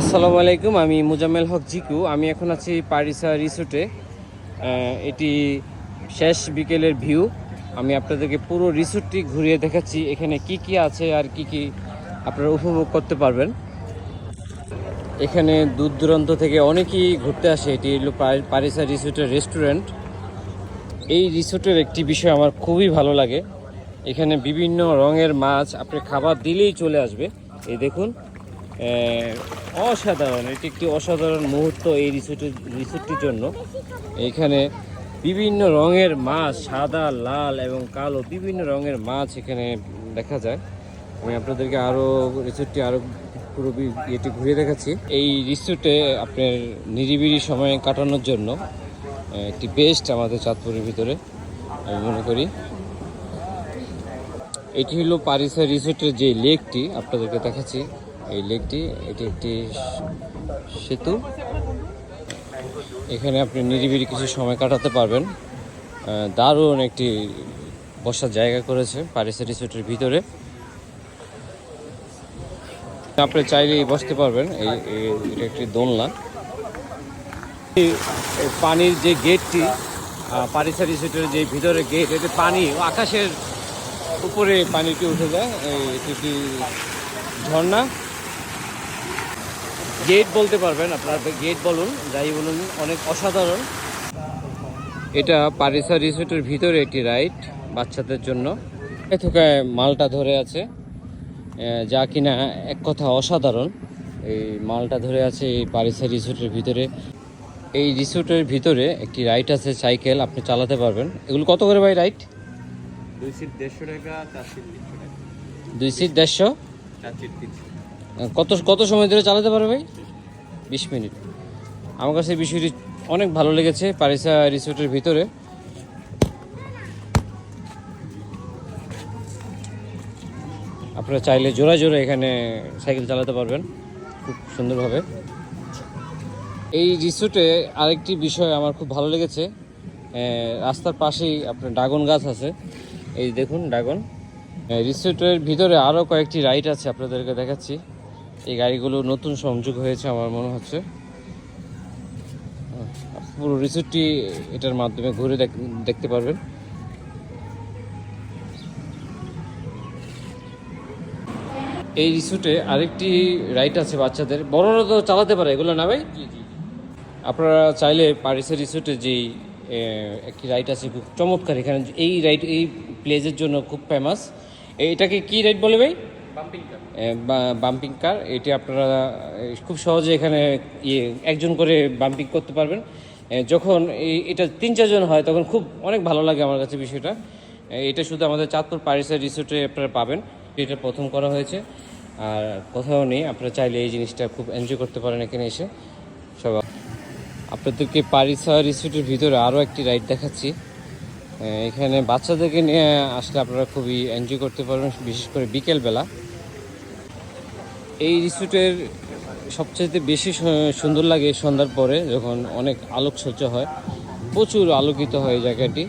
আসসালামু আলাইকুম, আমি মুজাম্মেল হক জিকু। আমি এখন আছি পারিসা রিসোর্টে। এটি শেষ বিকেলের ভিউ। আমি আপনাদেরকে পুরো রিসোর্টটি ঘুরিয়ে দেখাচ্ছি। এখানে কি কি আছে আর কি কি আপনারা উপভোগ করতে পারবেন। এখানে দূর দূরান্ত থেকে অনেকেই ঘুরতে আসে। এটি হলো পারিসা রিসোর্টের রেস্টুরেন্ট। এই রিসোর্টের একটি বিষয় আমার খুবই ভালো লাগে। এখানে বিভিন্ন রঙের মাছ, আপনি খাবার দিলেই চলে আসবে। এই দেখুন অসাধারণ, এটি একটি অসাধারণ মুহূর্ত এই রিসোর্টের রিসোর্টটির জন্য। এখানে বিভিন্ন রঙের মাছ, সাদা, লাল এবং কালো বিভিন্ন রঙের মাছ এখানে দেখা যায়। আমি আপনাদেরকে আরও রিসোর্টটি আরও পুরো ইয়েটি ঘুরে দেখাচ্ছি। এই রিসোর্টে আপনার নিরিবিলি সময় কাটানোর জন্য একটি বেস্ট আমাদের চাঁদপুরের ভিতরে, আমি মনে করি। এটি হলো পারিসা রিসোর্টের যে লেকটি, আপনাদেরকে দেখাচ্ছি। এই লেকটি, এটি একটি সেতু। এখানে আপনি নিরিবিলি কিছু সময় কাটাতে পারবেন। দারুণ একটি বসার জায়গা করেছে পারিসা রিসোর্টের ভিতরে। আপনি চাইলেই বসতে পারবেন, এই এটা একটি দোলনা। পানির যে গেটটি পারিসা রিসোর্টের যে ভিতরে গেট, এতে পানি, আকাশের উপরে পানিটি উঠে যায়। এটি ঝর্ণা। গেট বলতে পারবেন আপনার গেট বলুন যাই বলুন অনেক অসাধারণ। এটা পারিসা রিসোর্টের ভিতরে একটি রাইড বাচ্চাদের জন্য। থোকায় মালটা ধরে আছে যা কিনা এক কথা অসাধারণ। এই মালটা ধরে আছে এই পারিসা রিসোর্টের ভিতরে। এই রিসোর্টের ভিতরে একটি রাইড আছে সাইকেল আপনি চালাতে পারবেন। এগুলো কত করে ভাই রাইড? দুই সিট দেড়শো টাকা চার সিট তিনশো টাকা। দুই সিট দেড়শো? চার সিট তিনশো। কত কত সময় ধরে চালাতে পারবে ভাই? বিশ মিনিট। আমার কাছে বিষয়টি অনেক ভালো লেগেছে পারিসা রিসোর্টের ভিতরে। আপনারা চাইলে জোড়া জোড়া এখানে সাইকেল চালাতে পারবেন, খুব সুন্দরভাবে। এই রিসোর্টে আরেকটি বিষয় আমার খুব ভালো লেগেছে রাস্তার পাশেই আপনার ড্রাগন গাছ আছে। এই দেখুন, ড্রাগন। রিসোর্টের ভিতরে আরও কয়েকটি রাইড আছে আপনাদেরকে দেখাচ্ছি। গাড়িগুলো নতুন সংযোগ হয়েছে আমার মনে হচ্ছে। পুরো রিসোর্টটি এটার মাধ্যমে ঘুরে দেখ- দেখতে পারবেন। এই রিসোর্টে আরেকটি রাইড আছে বাচ্চাদের। বড়রা তো চালাতে পারে এগুলো না ভাই? আপনারা চাইলে প্যারিসের রিসোর্টে যেই একটি রাইড আছে খুব চমৎকার। এখানে এই রাইড এই প্লেসের জন্য খুব ফেমাস এটাকে কি রাইড বলে ভাই? বাম্পিং কার এটি আপনারা খুব সহজে এখানে ইয়ে একজন করে বাম্পিং করতে পারবেন। যখন এটা তিন চারজন হয়, তখন খুব অনেক ভালো লাগে আমার কাছে বিষয়টা। এটা শুধু আমাদের চাঁদপুর প্যারিসের রিসোর্টে আপনারা পাবেন। এটা প্রথম করা হয়েছে। আর কোথাও নেই, আপনারা চাইলে এই জিনিসটা খুব এনজয় করতে পারেন এখানে এসে। সব, আপনাদেরকে পারিসা রিসোর্টের ভিতরে আরও একটি রাইড দেখাচ্ছি। এখানে বাচ্চাদেরকে নিয়ে আসলে আপনারা খুবই এনজয় করতে পারবেন, বিশেষ করে বিকেলবেলা। এই রিসোর্টের সবচেয়ে বেশি সুন্দর লাগে সন্ধ্যার পরে, যখন অনেক আলোকসজ্জা হয়। প্রচুর আলোকিত হয় জায়গাটি।